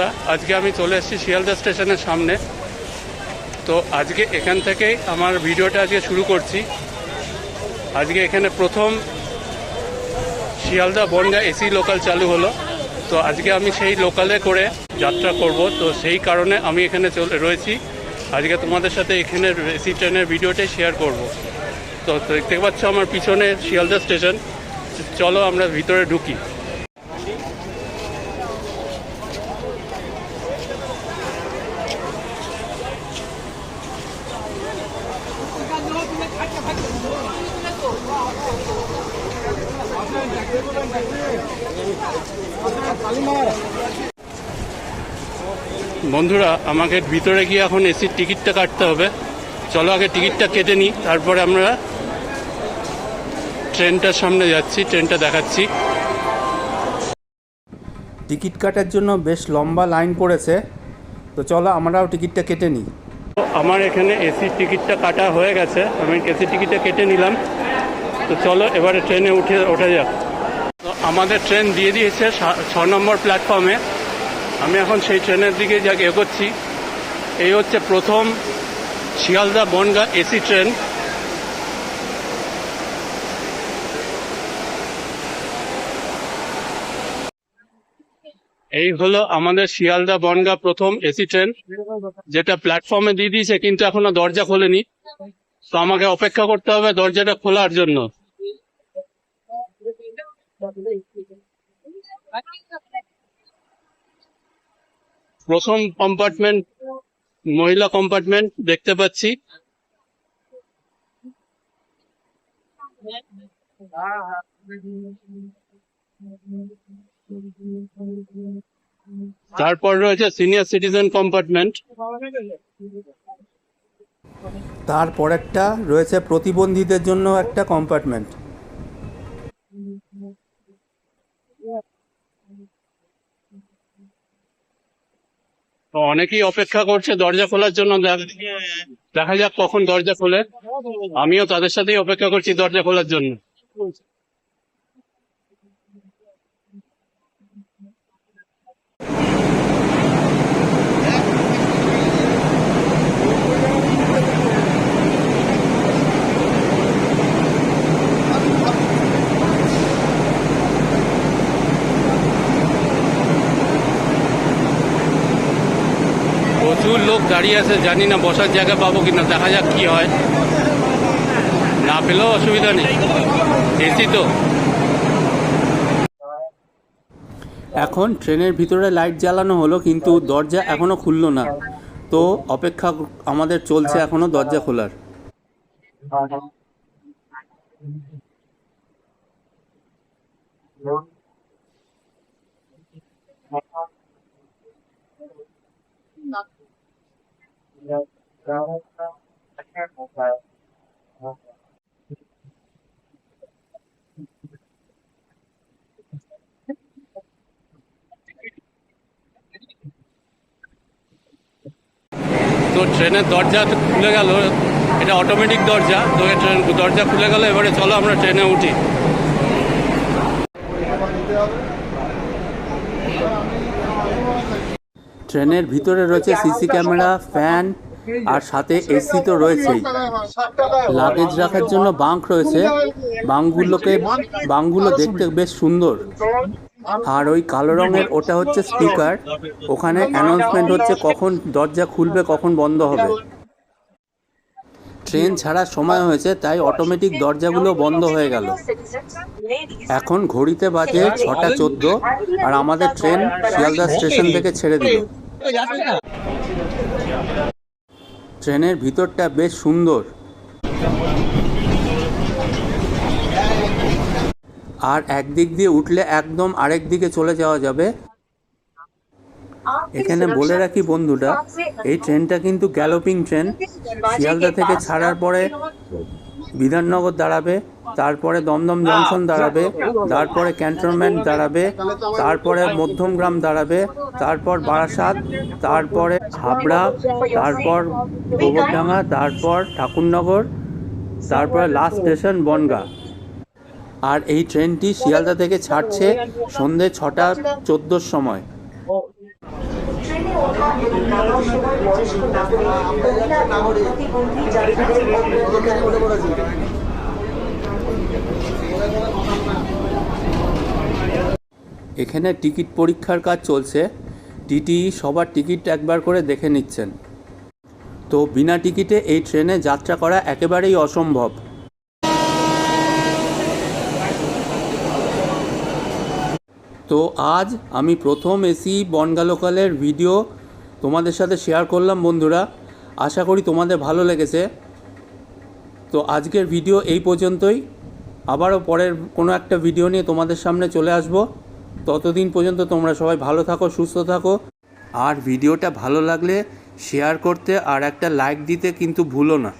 বন্ধুরা, আজকে আমি চলে এসেছি শিয়ালদা স্টেশনের সামনে। তো আজকে এখান থেকেই আমার ভিডিওটা আজকে শুরু করছি। আজকে এখানে প্রথম শিয়ালদা বনগা এসি লোকাল চালু হলো। তো আজকে আমি সেই লোকালে করে যাত্রা করব। তো সেই কারণে আমি এখানে চলে রয়েছি। আজকে তোমাদের সাথে এখানে এসি ট্রেনের ভিডিওটাই শেয়ার করব। তো দেখতে পাচ্ছ আমার পিছনে শিয়ালদা স্টেশন। চলো আমরা ভিতরে ঢুকি। বন্ধুরা আমাকে ভিতরে গিয়ে এখন এসির টিকিটটা কাটতে হবে। চলো আগে টিকিটটা কেটে নিই তারপরে আমরা ট্রেনটার সামনে যাচ্ছি ট্রেনটা দেখাচ্ছি। টিকিট কাটার জন্য বেশ লম্বা লাইন পড়েছে তো চলো আমরাও টিকিটটা কেটে নিই। আমার এখানে এসির টিকিটটা কাটা হয়ে গেছে আমি এসির টিকিটটা কেটে নিলাম। তো চলো, এবারে ট্রেনে উঠে ওঠা যাক। তো আমাদের ট্রেন দিয়ে দিয়েছে ছ নম্বর প্ল্যাটফর্মে। আমি এখন সেই ট্রেনের দিকে যা এগোচ্ছি। এই হচ্ছে প্রথম শিয়ালদা বনগা এসি ট্রেন। এই হলো আমাদের শিয়ালদা বনগা প্রথম এসি ট্রেন, যেটা প্ল্যাটফর্মে দিয়ে দিয়েছে, কিন্তু এখনও দরজা খোলেনি। তো আমাকে অপেক্ষা করতে হবে দরজাটা খোলার জন্য। প্রথম কম্পার্টমেন্ট মহিলা কম্পার্টমেন্ট দেখতে পাচ্ছি। তারপর রয়েছে সিনিয়র সিটিজেন কম্পার্টমেন্ট তারপর একটা রয়েছে প্রতিবন্ধীদের জন্য একটা কম্পার্টমেন্ট অনেকেই অপেক্ষা করছে দরজা খোলার জন্য। দেখা যাক কখন দরজা খোলে। আমিও তাদের সাথেই অপেক্ষা করছি দরজা খোলার জন্য। প্রচুর লোক দাঁড়িয়ে আছে জানি না বসার জায়গা পাবো কিনা দেখা যাক কি হয়। না পেলেও অসুবিধা নেই। এসি তো। এখন ট্রেনের ভিতরে লাইট জ্বালানো হলো কিন্তু দরজা এখনও খুললো না। তো অপেক্ষা আমাদের চলছে এখনও দরজা খোলার। তো ট্রেনের দরজা তো খুলে গেল, এটা অটোমেটিক দরজা, তো ট্রেন দরজা খুলে গেল, এবারে চলো আমরা ট্রেনে উঠি। ট্রেনের ভিতরে রয়েছে সিসি ক্যামেরা ফ্যান আর সাথে এসি তো রয়েছেই। লাগেজ রাখার জন্য বাঙ্ক রয়েছে। বাঙ্কগুলোকে বাঙ্কগুলো দেখতে বেশ সুন্দর। আর ওই কালো রঙের ওটা হচ্ছে স্পিকার। ওখানে অ্যানাউন্সমেন্ট হচ্ছে কখন দরজা খুলবে কখন বন্ধ হবে। ট্রেন ছাড়ার সময় হয়েছে, তাই অটোমেটিক দরজাগুলো বন্ধ হয়ে গেল। এখন ঘড়িতে বাজে ছটা চোদ্দ, আর আমাদের ট্রেন শিয়ালদা স্টেশন থেকে ছেড়ে দিল। ট্রেনের ভিতরটা বেশ সুন্দর। আর একদিক দিয়ে উঠলে একদম আরেক দিকে চলে যাওয়া যাবে। এখানে বলে রাখি বন্ধুটা এই ট্রেনটা কিন্তু গ্যালোপিং ট্রেন শিয়ালদা থেকে ছাড়ার পরে বিধাননগর দাঁড়াবে, তারপরে দমদম জংশন দাঁড়াবে, তারপরে ক্যান্টনমেন্ট দাঁড়াবে, তারপরে মধ্যমগ্রাম দাঁড়াবে, তারপর বারাসাত, তারপরে হাবড়া, তারপর গোবরডাঙ্গা, তারপর ঠাকুরনগর, তারপরে লাস্ট স্টেশন বনগা। আর এই ট্রেনটি শিয়ালদা থেকে ছাড়ছে সন্ধে ছটা চোদ্দোর সময়। ট্রেনে ওঠা এবং নামার সময় বয়স্ক নাগরিক মহিলা প্রতিবন্ধী যাত্রীদের এখানে টিকিট পরীক্ষার কাজ চলছে। টিটিই সবার টিকিট একবার করে দেখে নিচ্ছেন। তো বিনা টিকিটে এই ট্রেনে যাত্রা করা একেবারেই অসম্ভব। তো আজ আমি প্রথম এসি বনগা লোকালের ভিডিও তোমাদের সাথে শেয়ার করলাম, বন্ধুরা। আশা করি তোমাদের ভালো লেগেছে। তো আজকের ভিডিও এই পর্যন্তই। আবারও পরের কোনো একটা ভিডিও নিয়ে তোমাদের সামনে চলে আসব। ততদিন পর্যন্ত তোমরা সবাই ভালো থাকো, সুস্থ থাকো। আর ভিডিওটা ভালো লাগলে শেয়ার করতে আর একটা লাইক দিতে কিন্তু ভুলো না।